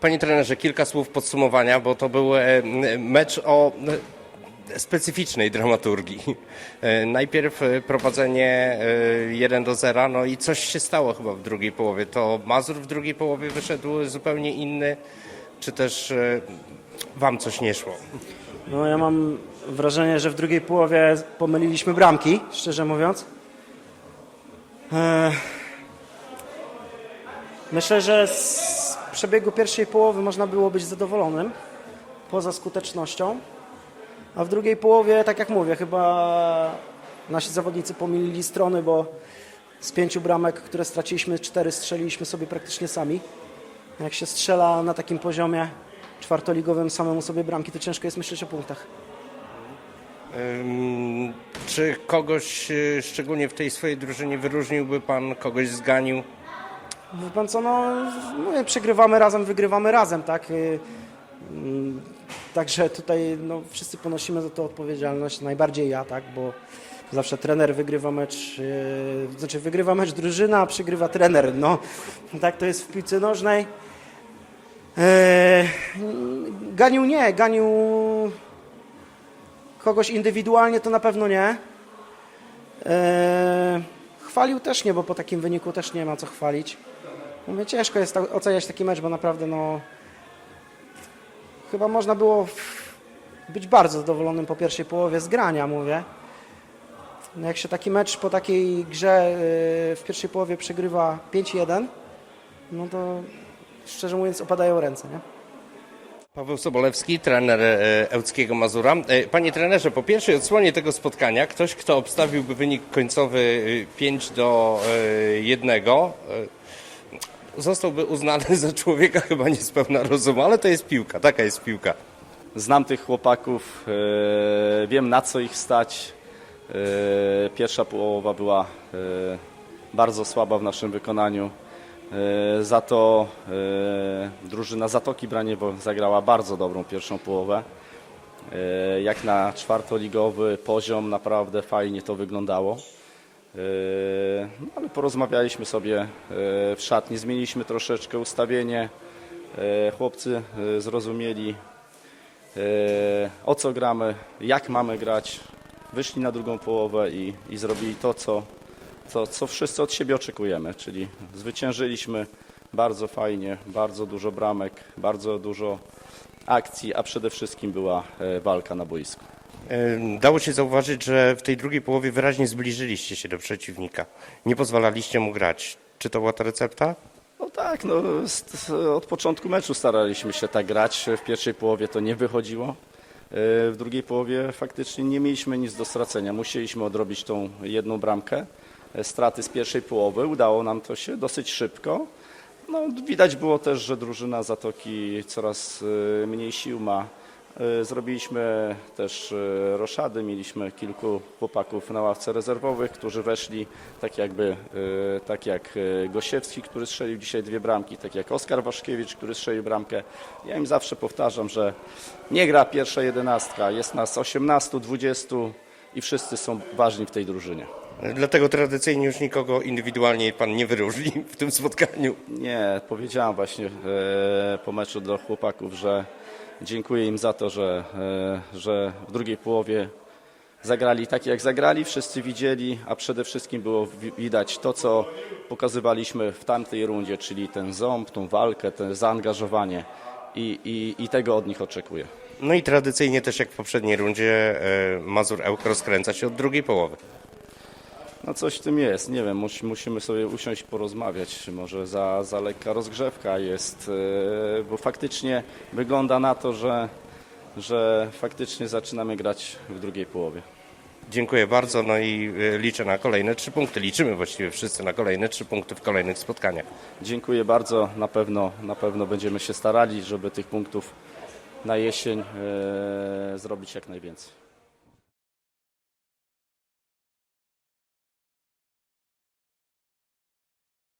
Panie trenerze, kilka słów podsumowania, bo to był e, mecz o specyficznej dramaturgii. E, Najpierw e, prowadzenie e, 1 do 0, no i coś się stało chyba w drugiej połowie. To Mazur w drugiej połowie wyszedł zupełnie inny, czy też wam coś nie szło? No ja mam wrażenie, że w drugiej połowie pomyliliśmy bramki, szczerze mówiąc. Myślę, że przebiegu pierwszej połowy można było być zadowolonym, poza skutecznością. A w drugiej połowie, tak jak mówię, chyba nasi zawodnicy pomylili strony, bo z pięciu bramek, które straciliśmy, cztery strzeliliśmy sobie praktycznie sami. Jak się strzela na takim poziomie czwartoligowym samemu sobie bramki, to ciężko jest myśleć o punktach. Czy kogoś e, szczególnie w tej swojej drużynie wyróżniłby pan, kogoś zganił? Wie pan co, no, mówię, przegrywamy razem, wygrywamy razem, tak? Y, mm, Także tutaj no, wszyscy ponosimy za to odpowiedzialność, najbardziej ja, tak? Bo zawsze trener wygrywa mecz, yy, znaczy wygrywa mecz drużyna, a przegrywa trener, no. Tak to jest w piłce nożnej. Eee, ganił nie, ganił kogoś indywidualnie to na pewno nie. Eee, chwalił też nie, bo po takim wyniku też nie ma co chwalić. Mówię, ciężko jest oceniać taki mecz, bo naprawdę no chyba można było być bardzo zadowolonym po pierwszej połowie z grania, mówię. No Jak się taki mecz po takiej grze yy, w pierwszej połowie przegrywa 5-1, no to szczerze mówiąc opadają ręce, nie? Paweł Sobolewski, trener e, Ełckiego Mazura. E, Panie trenerze, po pierwszej odsłonie tego spotkania ktoś, kto obstawiłby wynik końcowy e, 5 do 1, zostałby uznany za człowieka chyba niespełna rozumu, ale to jest piłka, taka jest piłka. Znam tych chłopaków, e, wiem na co ich stać. E, Pierwsza połowa była e, bardzo słaba w naszym wykonaniu. E, Za to e, drużyna Zatoki Braniewo zagrała bardzo dobrą pierwszą połowę. E, Jak na czwartoligowy poziom naprawdę fajnie to wyglądało. No, ale porozmawialiśmy sobie w szatni, zmieniliśmy troszeczkę ustawienie. Chłopcy zrozumieli o co gramy, jak mamy grać. Wyszli na drugą połowę i, i zrobili to, co, co, co wszyscy od siebie oczekujemy, czyli zwyciężyliśmy bardzo fajnie, bardzo dużo bramek, bardzo dużo akcji, a przede wszystkim była e, walka na boisku. Dało się zauważyć, że w tej drugiej połowie wyraźnie zbliżyliście się do przeciwnika. Nie pozwalaliście mu grać. Czy to była ta recepta? No tak, no, od początku meczu staraliśmy się tak grać. W pierwszej połowie to nie wychodziło. E, W drugiej połowie faktycznie nie mieliśmy nic do stracenia. Musieliśmy odrobić tą jedną bramkę. E, Straty z pierwszej połowy. Udało nam to się dosyć szybko. No, widać było też, że drużyna Zatoki coraz e, mniej sił ma. E, Zrobiliśmy też roszady, mieliśmy kilku chłopaków na ławce rezerwowych, którzy weszli, tak jakby, tak jak Gosiewski, który strzelił dzisiaj dwie bramki, tak jak Oskar Waszkiewicz, który strzelił bramkę. Ja im zawsze powtarzam, że nie gra pierwsza jedenastka, jest nas 18, 20 i wszyscy są ważni w tej drużynie. Dlatego tradycyjnie już nikogo indywidualnie pan nie wyróżni w tym spotkaniu. Nie, powiedziałem właśnie e, po meczu do chłopaków, że dziękuję im za to, że, e, że w drugiej połowie zagrali tak, jak zagrali, wszyscy widzieli, a przede wszystkim było wi- widać to, co pokazywaliśmy w tamtej rundzie, czyli ten ząb, tą walkę, to zaangażowanie i, i, i tego od nich oczekuję. No i tradycyjnie też jak w poprzedniej rundzie e, Mazur Ełk rozkręca się od drugiej połowy. No coś w tym jest, nie wiem, musi, musimy sobie usiąść porozmawiać, może za, za lekka rozgrzewka jest, e, bo faktycznie wygląda na to, że, że faktycznie zaczynamy grać w drugiej połowie. Dziękuję bardzo, no i e, liczę na kolejne trzy punkty. Liczymy właściwie wszyscy na kolejne trzy punkty w kolejnych spotkaniach. Dziękuję bardzo, na pewno, na pewno będziemy się starali, żeby tych punktów na jesień e, zrobić jak najwięcej.